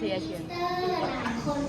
谢谢。然？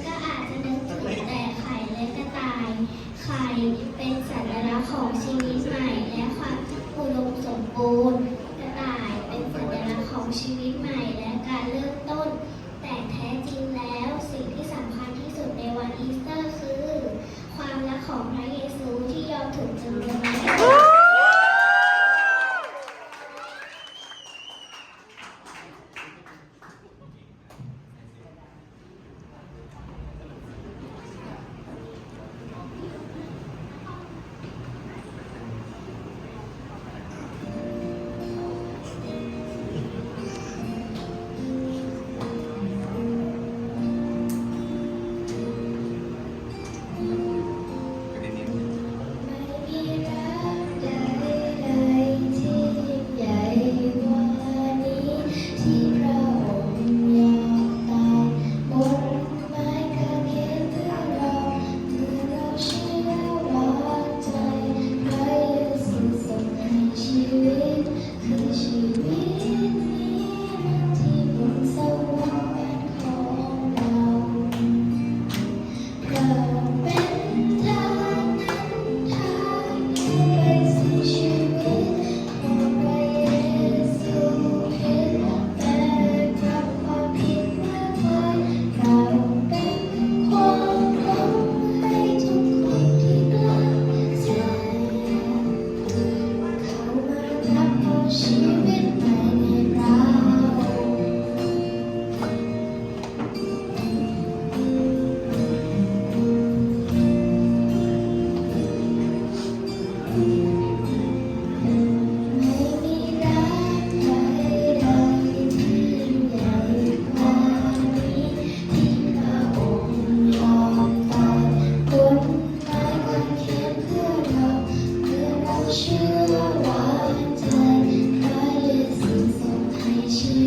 เชื่อว่าเธอคือสิ่งส่งให้ชี